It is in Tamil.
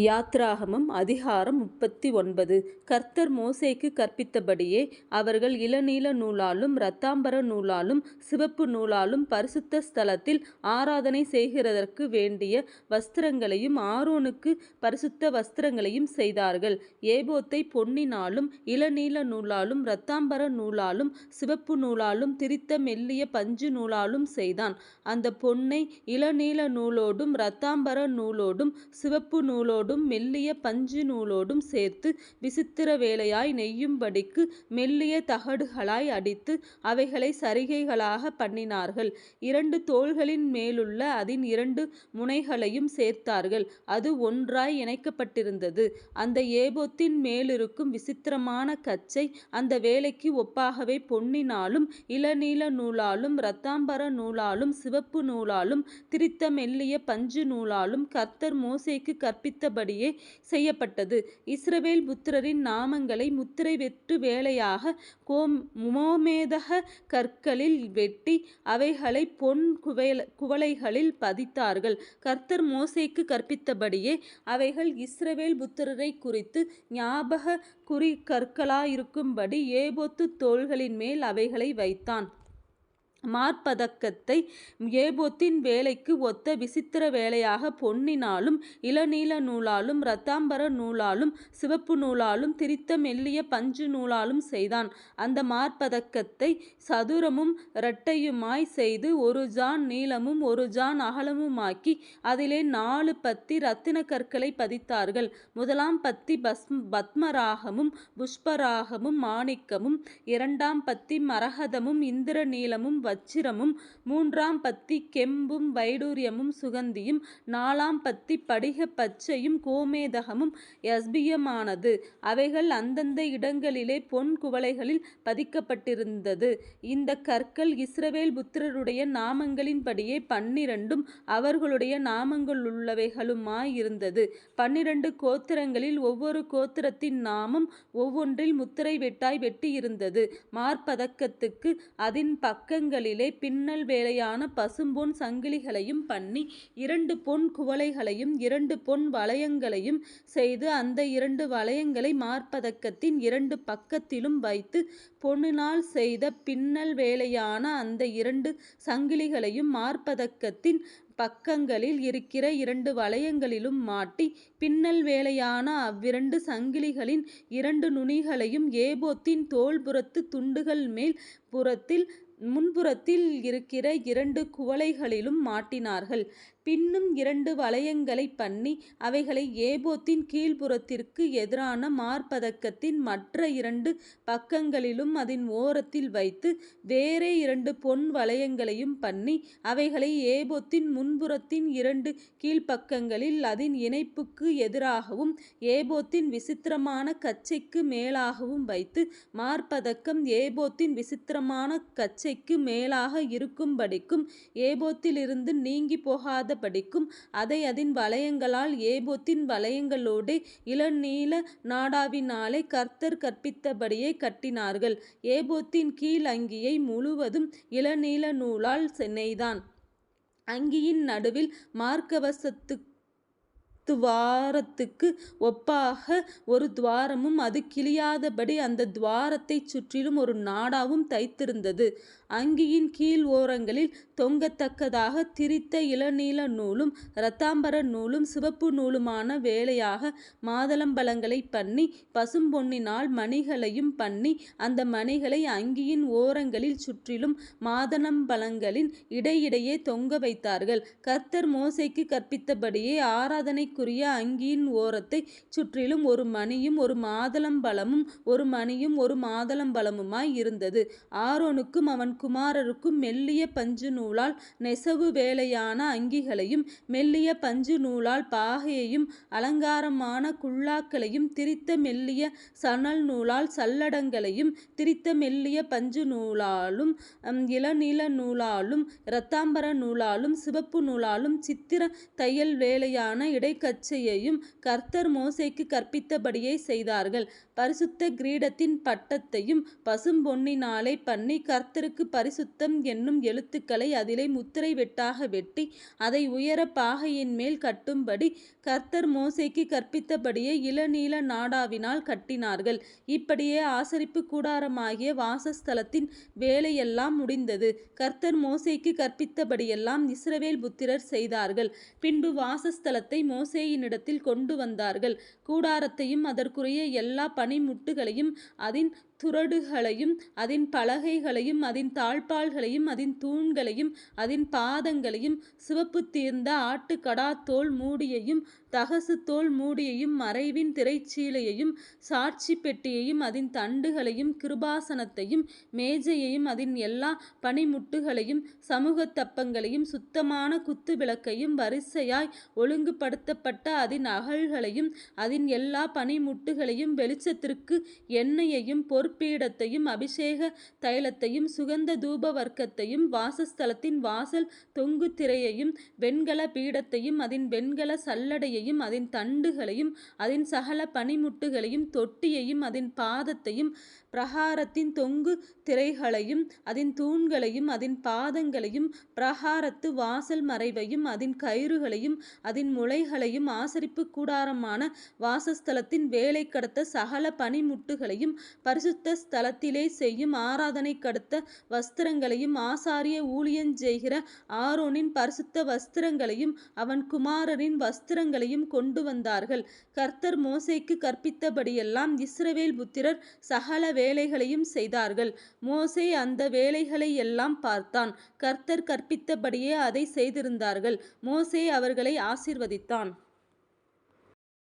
யாத்ராகமம் அதிகாரம் முப்பத்தி ஒன்பது கர்த்தர் மோசேக்கு கற்பித்தபடியே அவர்கள் இளநீல நூலாலும் இரத்தாம்பர நூலாலும் சிவப்பு நூலாலும் பரிசுத்த ஸ்தலத்தில் ஆராதனை செய்கிறதற்கு வேண்டிய வஸ்திரங்களையும் ஆரோனுக்கு பரிசுத்த வஸ்திரங்களையும் செய்தார்கள். ஏபோத்தை பொன்னினாலும் இளநீல நூலாலும் இரத்தாம்பர நூலாலும் சிவப்பு நூலாலும் திரித்த மெல்லிய பஞ்சு நூலாலும் செய்தான். அந்த பொன்னை இளநீல நூலோடும் இரத்தாம்பர நூலோடும் சிவப்பு நூலோடும் மெல்லிய பஞ்சு நூலோடும் சேர்த்து விசித்திர வேலையாய் நெய்யும்படிக்கு மெல்லிய தகடுகளாய் அடித்து அவைகளை சரிகைகளாக பண்ணினார்கள். இரண்டு தோள்களின் மேலுள்ள அதன் இரண்டு முனைகளையும் சேர்த்தார்கள் அது ஒன்றாய் இணைக்கப்பட்டிருந்தது. அந்த ஏபோத்தின் மேலிருக்கும் விசித்திரமான கச்சை அந்த வேலைக்கு ஒப்பாகவே பொன்னினாலும் இளநீல நூலாலும் இரத்தாம்பர நூலாலும் சிவப்பு நூலாலும் திரித்த மெல்லிய பஞ்சு நூலாலும் கர்த்தர் மோசைக்கு கற்பித்த கற்பித்தபடியே செய்யப்பட்டது. இஸ்ரவேல் புத்திரரின் நாமங்களை முத்திரை வெற்று வேலையாக கோமேதகக் கற்களில் வெட்டி அவைகளை பொன் குவளைகளில் பதித்தார்கள். கர்த்தர் மோசைக்கு கற்பித்தபடியே அவைகள் இஸ்ரவேல் புத்திரரைக் குறித்து ஞாபகக் குறிகற்களாயிருக்கும்படி தோள்களின் தோள்களின்மேல் அவைகளை வைத்தான். மார்பதக்கத்தை ஏபோத்தின் வேலைக்கு ஒத்த விசித்திர வேலையாக பொன்னினாலும் இளநீல நூலாலும் இரத்தாம்பர நூலாலும் சிவப்பு நூலாலும் திரித்த மெல்லிய பஞ்சு நூலாலும் செய்தான். அந்த மார்பதக்கத்தை சதுரமும் இரட்டையுமாய் செய்து ஒரு ஜான் நீளமும் ஒரு ஜான் அகலமுமாக்கி அதிலே நாலு பத்தி இரத்தின கற்களைப் பதித்தார்கள். முதலாம் பத்தி பத்மராகமும் புஷ்பராகமும் மாணிக்கமும் இரண்டாம் பத்தி மரகதமும் இந்திர நீளமும் வச்சிரமும் மூன்றாம் பத்தி கெம்பும் வைடூரியமும் சுகந்தியும் நாலாம் பத்தி படிகப் பச்சையும் கோமேதகமும் எஸ்பியமானது அவைகள் அந்தந்த இடங்களிலே பொன் குவளைகளில் பதிக்கப்பட்டிருந்தது. இந்த கற்கள் இஸ்ரவேல் புத்திரருடைய நாமங்களின்படியே பன்னிரண்டும் அவர்களுடைய நாமங்களுள்ளவைகளுமாயிருந்தது. பன்னிரண்டு கோத்திரங்களில் ஒவ்வொரு கோத்திரத்தின் நாமம் ஒவ்வொன்றில் முத்திரை வெட்டாய் வெட்டியிருந்தது. மார்பதக்கத்துக்கு அதன் பக்கங்கள் பக்கங்களிலே பின்னல் வேலையான பசும்பொன் சங்கிலிகளையும் பண்ணி இரண்டு பொன் குவளைகளையும் இரண்டு பொன் வளையங்களையும் செய்து அந்த இரண்டு வளையங்களை மார்பதக்கத்தின் இரண்டு பக்கத்திலும் வைத்து பொன்னினால் செய்த பின்னல் வேலையான அந்த இரண்டு சங்கிலிகளையும் மார்பதக்கத்தின் பக்கங்களில் இருக்கிற இரண்டு வளையங்களிலும் மாட்டி பின்னல் வேலையான அவ்விரண்டு சங்கிலிகளின் இரண்டு நுனிகளையும் ஏபோத்தின் தோல்புறத்து துண்டுகள் மேல் புறத்தில் முன்புறத்தில் இருக்கிற இரண்டு குவளைகளிலும் மாட்டினார்கள். பின்னும் இரண்டு வளையங்களைப் பண்ணி அவைகளை ஏபோத்தின் கீழ்ப்புறத்திற்கு எதிரான மார்பதக்கத்தின் மற்ற இரண்டு பக்கங்களிலும் அதன் ஓரத்தில் வைத்து வேறே இரண்டு பொன் வளையங்களையும் பண்ணி அவைகளை ஏபோத்தின் முன்புறத்தின் இரண்டு கீழ்ப்பக்கங்களில் அதன் இணைப்புக்கு எதிராகவும் ஏபோத்தின் விசித்திரமான கச்சைக்கு மேலாகவும் வைத்து மார்பதக்கம் ஏபோத்தின் விசித்திரமான கச்சைக்கு மேலாக இருக்கும்படிக்கும் ஏபோத்திலிருந்து படிக்கும் அதை அதன் வளையங்களால் ஏபோத்தின் வளையங்களோடு இளநீல நாடாவினாலே கர்த்தர் கற்பித்தபடியே கட்டினார்கள். ஏபோத்தின் கீழ் அங்கியை முழுவதும் இளநீல நூலால் நெய்தான். அங்கியின் நடுவில் மார்க்கவசத்துக்கு துவாரத்துக்கு ஒப்பாக ஒரு துவாரமும் அது கிழியாதபடி அந்த துவாரத்தைச் சுற்றிலும் ஒரு நாடாவும் தைத்திருந்தது. அங்கியின் கீழ் ஓரங்களில் தொங்கத்தக்கதாக திரித்த இளநீல நூலும் இரத்தாம்பர நூலும் சிவப்பு நூலுமான வேலையாக மாதளம்பழங்களை பண்ணி பசும்பொன்னினால் மணிகளையும் பண்ணி அந்த மணிகளை அங்கியின் ஓரங்களில் சுற்றிலும் மாதளம்பழங்களின் இடையிடையே தொங்க வைத்தார்கள். கர்த்தர் மோசைக்கு கற்பித்தபடியே ஆராதனைக்குரிய அங்கியின் ஓரத்தைச் சுற்றிலும் ஒரு மணியும் ஒரு மாதளம்பழமும் ஒரு மணியும் ஒரு மாதளம்பழமுமாய் இருந்தது. ஆரோனுக்கும் அவன் குமாரருக்கும் மெல்லிய பஞ்சு நூலால் நெசவு வேலையான அங்கிகளையும் மெல்லிய பஞ்சு நூலால் பாகையையும் அலங்காரமான குல்லாக்களையும் திரித்த மெல்லிய சணல் நூலால் சல்லடங்களையும் திரித்த மெல்லிய பஞ்சு நூலாலும் இளநீல நூலாலும் இரத்தாம்பர நூலாலும் சிவப்பு நூலாலும் சித்திர தையல் வேலையான இடை கச்சையையும் கர்த்தர் மோசைக்கு கற்பித்தபடியே செய்தார்கள். பரிசுத்த கிரீடத்தின் பட்டத்தையும் பசும்பொன்னினாலே பண்ணி கர்த்தருக்கு பரிசுத்தம் என்னும் எழுத்துக்களை அதிலே முத்திரை வெட்டாக வெட்டி அதை உயர பாகையின் மேல் கட்டும்படி கர்த்தர் மோசைக்கு கற்பித்தபடியே இளநீல நாடாவினால் கட்டினார்கள். இப்படியே ஆசரிப்பு கூடாரமாகிய வாசஸ்தலத்தின் வேலையெல்லாம் முடிந்தது. கர்த்தர் மோசைக்கு கற்பித்தபடியெல்லாம் இஸ்ரவேல் புத்திரர் செய்தார்கள். பின்பு வாசஸ்தலத்தை மோசேயினிடத்தில் கொண்டு வந்தார்கள். கூடாரத்தையும் அதற்குரிய எல்லா பனிமுட்டுகளையும் அதன் துறடுகளையும் அதன் பலகைகளையும் அதன் தாழ்பால்களையும் அதன் தூண்களையும் அதன் பாதங்களையும் சிவப்பு தீர்ந்த ஆட்டுக்கடா தோல் மூடியையும் தகசு தோல் மூடியையும் மறைவின் திரைச்சீலையையும் சாட்சி பெட்டியையும் அதன் தண்டுகளையும் கிருபாசனத்தையும் மேஜையையும் அதன் எல்லா பனிமுட்டுகளையும் சமூக தப்பங்களையும் சுத்தமான குத்து விளக்கையும் வரிசையாய் ஒழுங்குபடுத்தப்பட்ட அதன் அகல்களையும் அதன் எல்லா பனிமுட்டுகளையும் வெளிச்சத்திற்கு எண்ணெயையும் பொற்பீடத்தையும் அபிஷேக தைலத்தையும் சுகந்த தூப வர்க்கத்தையும் வாசஸ்தலத்தின் வாசல் தொங்கு திரையையும் வெண்கல பீடத்தையும் அதன் வெண்கல சல்லடையையும் அதன் தண்டுகளையும் அதன் சகல பனிமுட்டுகளையும் தொட்டியையும் அதன் பாதத்தையும் பிரகாரத்தின் தொங்கு திரைகளையும் அதன் தூண்களையும் அதன் பாதங்களையும் பிரகாரத்து வாசல் மறைவையும் அதன் கயிறுகளையும் அதன் முளைகளையும் ஆசரிப்பு கூடாரமான வாசஸ்தலத்தின் வேலை கடத்த சகல பனிமுட்டுகளையும் பரிசு பரிசுத்த ஸ்தலத்திலே செய்யும் ஆராதனை கடுத்த வஸ்திரங்களையும் ஆசாரிய ஊழியன் செய்கிற ஆரோனின் பரிசுத்த வஸ்திரங்களையும் அவன் குமாரரின் வஸ்திரங்களையும் கொண்டு வந்தார்கள். கர்த்தர் மோசைக்கு கற்பித்தபடியெல்லாம் இஸ்ரவேல் புத்திரர் சகல வேலைகளையும் செய்தார்கள். மோசே அந்த வேலைகளை எல்லாம் பார்த்தான். கர்த்தர் கற்பித்தபடியே அதை செய்திருந்தார்கள். மோசே அவர்களை ஆசிர்வதித்தான்.